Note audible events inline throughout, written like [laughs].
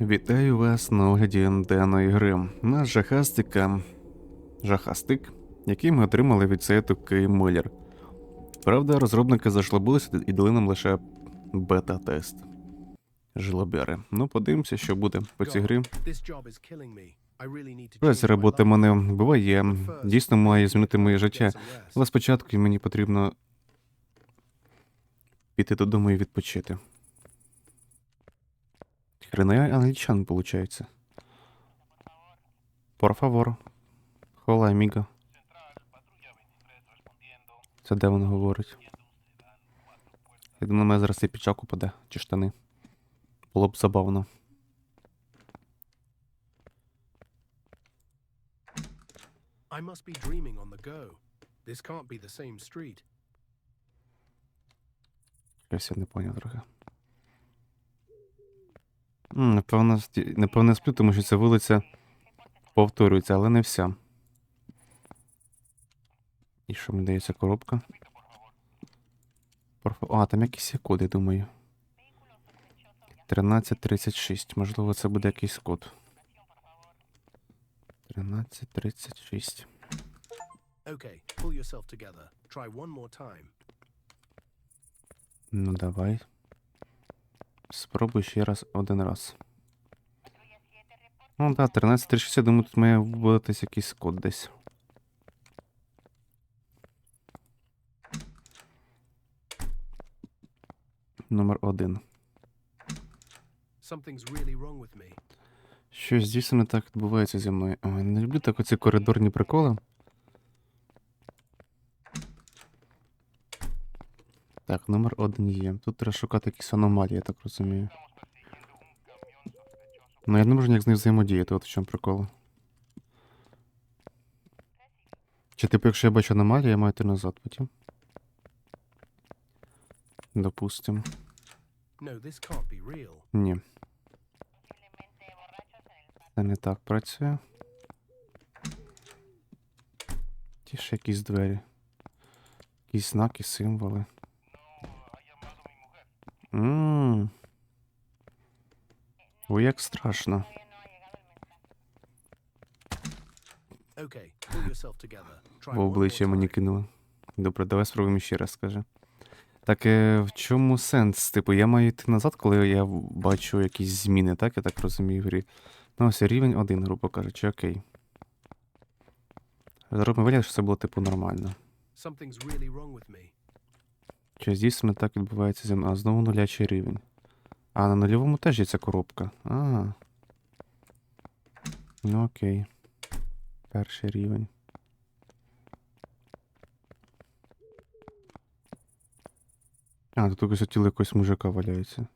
Вітаю вас на огляді даної гри. Наш жахастика. Жахастик, який ми отримали від сайту Кеймиллер. Правда, розробники зашлобилися і дали нам лише бета-тест. Жлобяри. Ну, подивимося, що буде по цій грі. Праця роботи мене вбиває. Дійсно має змінити моє життя. Але спочатку мені потрібно піти додому і відпочити. Хрена я получается. Por favor. Hola, amigo. Це де він говорить? Я думаю, мене зараз цей піджак упаде, чи штани. Було б забавно. I must be dreaming on the go. This can't be the same street. Я все не поняв трохи. Напевно, напевно, сплю, тому що ця вулиця повторюється, але не вся. І що мені дається коробка? А, там якісь є коди, думаю. 1336. Можливо, це буде якийсь код. 1336. Okay, pull yourself together. Try one more time. Ну, давай. Спробуй ще раз один раз. Ну так, 13.36, думаю, тут має вводитись якийсь код десь. Номер один. Something's really wrong with me. Щось дійсно не так відбувається зі мною. Ой, не люблю так оці коридорні приколи. Так, номер один є. Тут треба шукати якісь аномалії, я так розумію. Ну я не можу ніяк з них взаємодіяти, от в чому прикол. Чи типу, якщо я бачу аномалію, я маю йти назад потім. Допустим. Ні. Це не так працює. Ті ще якісь двері. Якісь знаки, символи. Ммм. Ой, як страшно. В обличчя мені time. кинули. Добре, давай спробуємо ще раз, скажи. Так е, в чому сенс? Типу, я маю йти назад, коли я бачу якісь зміни, так? Я так розумію в грі. Ну, ось рівень один, грубо кажучи, окей. Зробимо вигляд, що це було, типу, нормально. Something's really wrong with me. Чи дійсно так відбувається мною? А знову нулячий рівень. А на нульовому теж є ця коробка. А. Ну окей. Перший рівень. А, тут якось тіло якогось мужика валяється.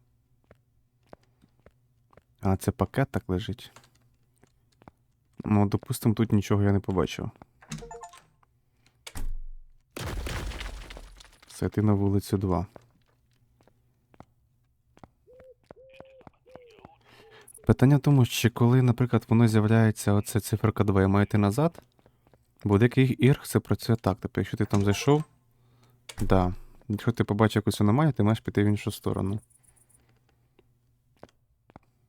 А, це пакет так лежить. Ну, допустимо, тут нічого я не побачив. Зайти на вулицю 2. Питання в тому, що коли, наприклад, воно з'являється оце циферка 2 і має йти назад, бо в деяких іграх це працює так. Тобто, якщо ти там зайшов, да. Якщо ти побачив якусь аномалію, ти маєш піти в іншу сторону.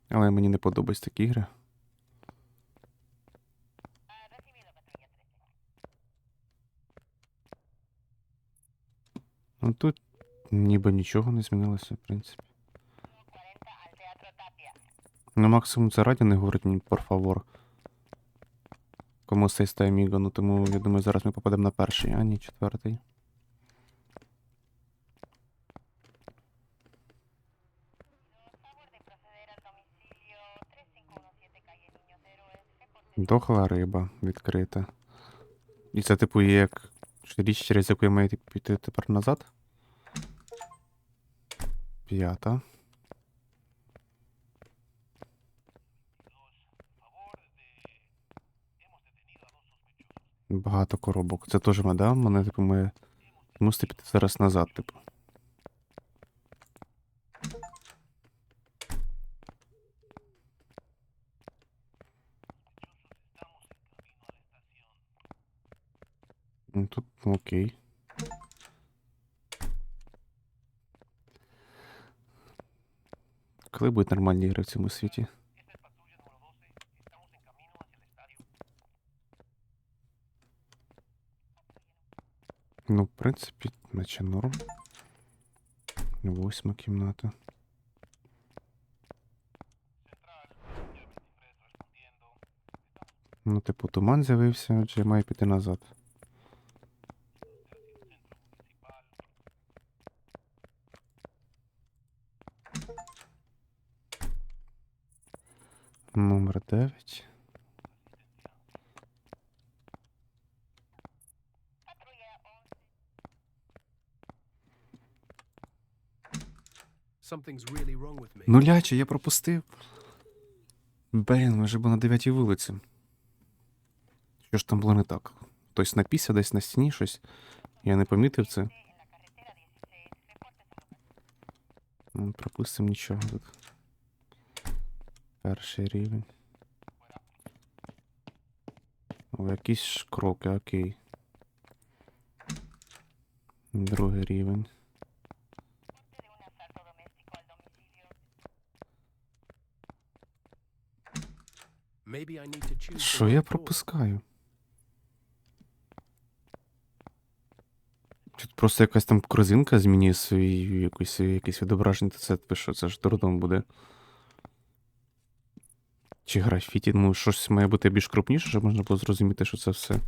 Але мені не подобаються такі ігри. Ну тут ніби нічого не змінилося, в принципі. Ну, максимум це раді не говорить мені, por favor. Кому сей стає міго, ну тому я думаю, зараз ми попадемо на перший, а ні, четвертий. Дохла риба відкрита. І це, типу, є як річ, через яку я маю піти тепер назад. П'ята. Багато коробок. Це теж мадам, мене, типу, ми мусите піти зараз назад, типу. Ну тут ну, окей. Коли будуть нормальні ігри в цьому світі? Ну, в принципі, наче норм. Восьма кімната. Ну, типу, туман з'явився, отже, має піти назад. Нуляче, я пропустив. Блін, ми вже були на 9 вулиці. Що ж там було не так? Хтось напісся десь на стіні щось. Я не помітив це. Ну, пропустимо нічого тут. Перший рівень. О, якісь кроки, окей. Другий рівень. Що я пропускаю? Тут просто якась там корзинка змінює свій якийсь, якийсь відображення, то це пише, це ж трудом буде. Чи графіті, ну щось має бути більш крупніше, щоб можна було зрозуміти, що це все.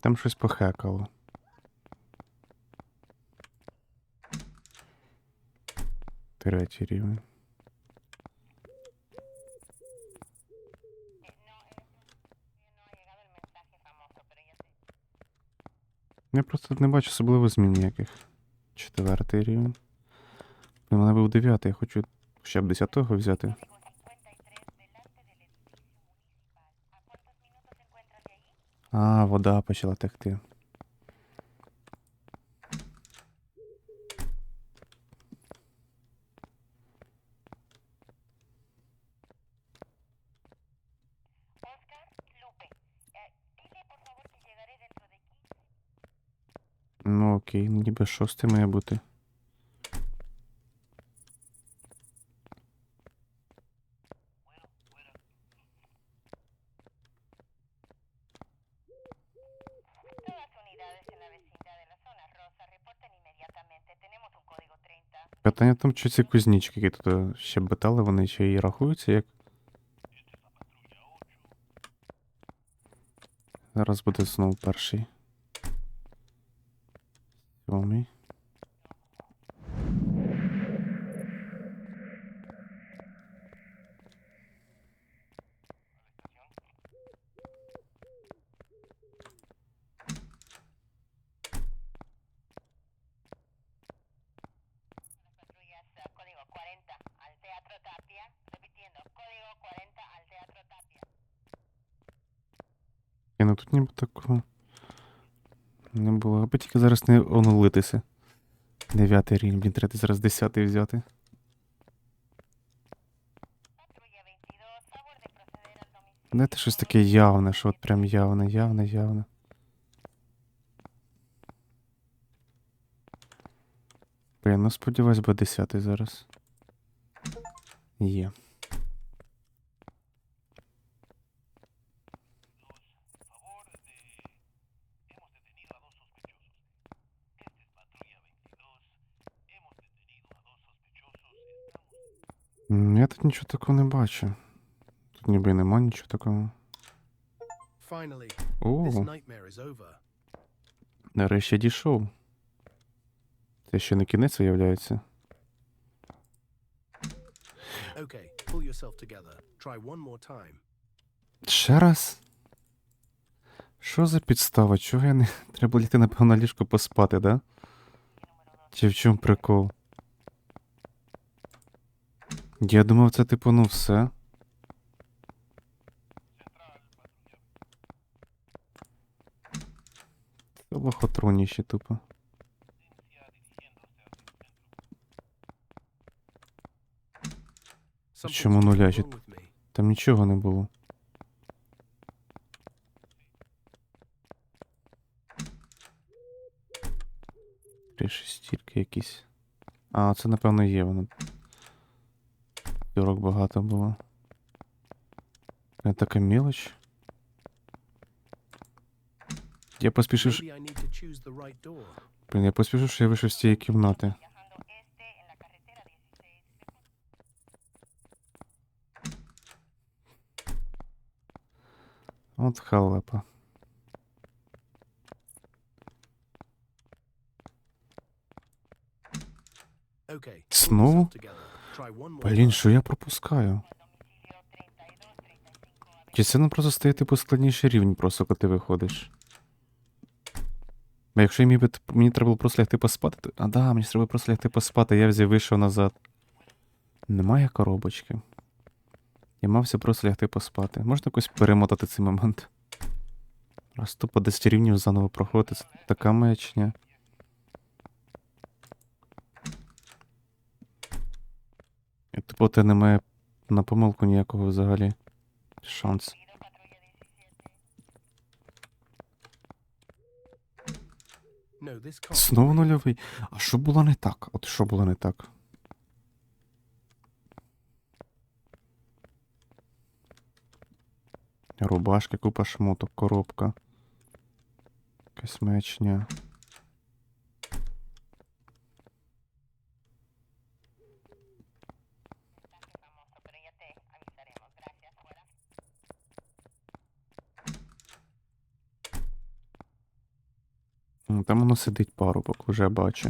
Там щось похекало. Третій рівень. Я просто не бачу особливо змін ніяких. Четвертий рівень. У мене був дев'ятий, я хочу хоча б десятого взяти. А, вода почала текти. Oscar Lupe. Dile por favor que llegaré dentro de 15. Ну окей, ніби шостий має бути. Питання там, що ці кузнічки, які тут е, ще бетали, вони ще і рахуються як. Зараз буде знову перший. Сьомий. Тут ніби такого. Не було. Аби тільки зараз не онулитися. Дев'ятий рівень, блін, треба зараз десятий взяти. Patrulla 22, favor de proceder al domicilio. Дайте щось таке явне, що от прям явне, явне, явне. Блін, ну сподіваюсь, буде десятий зараз. Є. Я тут нічого такого не бачу. Тут ніби нема нічого такого. О, нарешті дійшов. Це ще не кінець виявляється. Okay, pull yourself together. Try one more time. Ще раз? Що за підстава? Чого я не. [laughs] Треба літи, напевно, на ліжко поспати, да? Чи в чому прикол? Я думав, це типу, ну все. Це лохотроніще тупо. Чому with. Там нічого не було. Три шестірки якісь. А, це напевно є воно. Пірок багато було. Не така мілоч. Я поспішив, ш- Maybe I need to choose the right door. блін, я поспішив, що я вийшов з цієї кімнати. Viajando este en la carretera 16. От халепа. Okay. Блін, що я пропускаю? Чи це не просто стає типу складніший рівень, просто коли ти виходиш? Бо якщо типу, мені треба було просто лягти поспати, то... А да, мені треба просто лягти поспати, я взяв вийшов назад. Немає коробочки. Я мався просто лягти поспати. Можна якось перемотати цей момент? Раз тупо 10 рівнів заново проходити. Така маячня. Типу, те немає на помилку ніякого взагалі. Шанс. Знову нульовий. А що було не так? От що було не так? Рубашки, купа шмоток, коробка. Якась маячня. Там воно сидить парубок, уже бачу.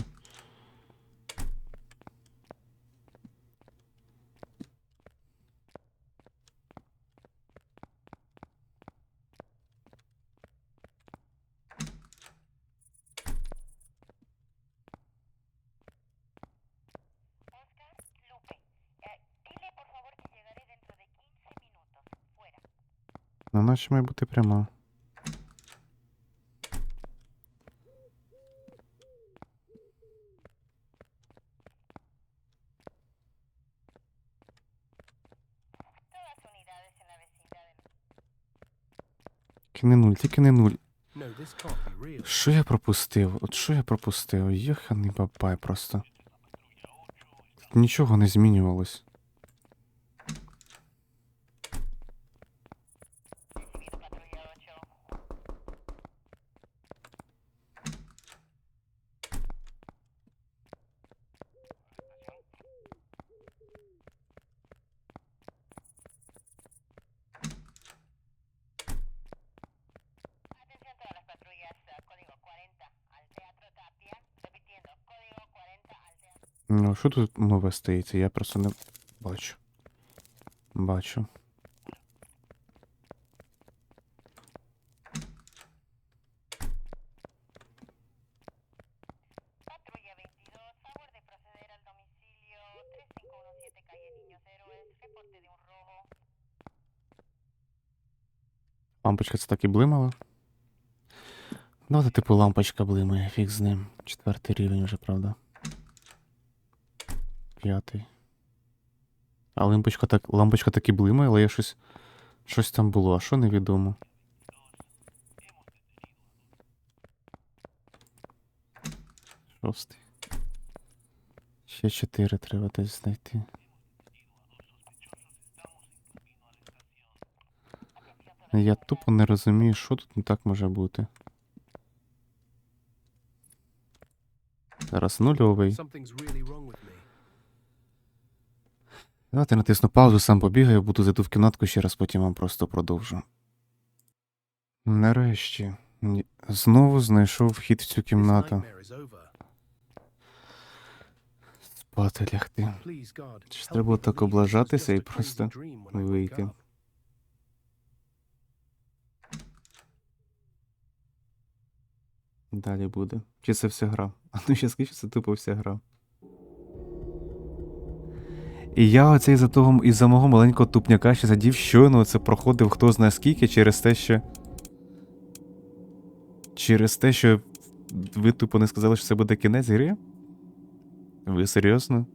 Oscar, Lupe. eh, dile por favor que llegaré dentro de 15 minutos. Fuera. Ну, наче має бути пряма. Тільки не нуль, тільки не нуль. Що я пропустив? От що я пропустив? Йоханий бабай просто. Тут нічого не змінювалось. Ну, що тут нове стається? Я просто не бачу. Бачу. Patrulla 22, favor de proceder al domicilio 3517 calle Niños Héroes. Reporte de un robo. Лампочка це так і блимала. Ну, це типу лампочка блимає, фіг з ним. Четвертий рівень вже, правда. П'ятий. А лампочка так, лампочка так і блимає, але я щось. Щось там було, а що невідомо. Шостий. Ще чотири треба десь знайти. Я тупо не розумію, що тут не так може бути. Зараз нульовий. Something's really wrong with me. Давайте натисну паузу, сам побігаю, буду зайду в кімнатку ще раз, потім вам просто продовжу. Нарешті. Знову знайшов вхід в цю кімнату. Спати лягти. Чи help треба так облажатися і просто вийти? Далі буде. Чи це вся гра? А [laughs] ну ще скажи, що це тупо вся гра. І я оце із-за того із-за мого маленького тупняка ще задів щойно це проходив хто знає скільки через те, що. Через те, що ви тупо не сказали, що це буде кінець гри? Ви серйозно?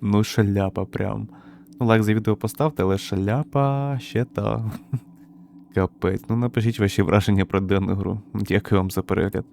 Ну, шаляпа прям. Ну, лайк за відео поставте, але шляпа ще та. [laughs] Капець. Ну напишіть ваші враження про дану гру. Дякую вам за перегляд.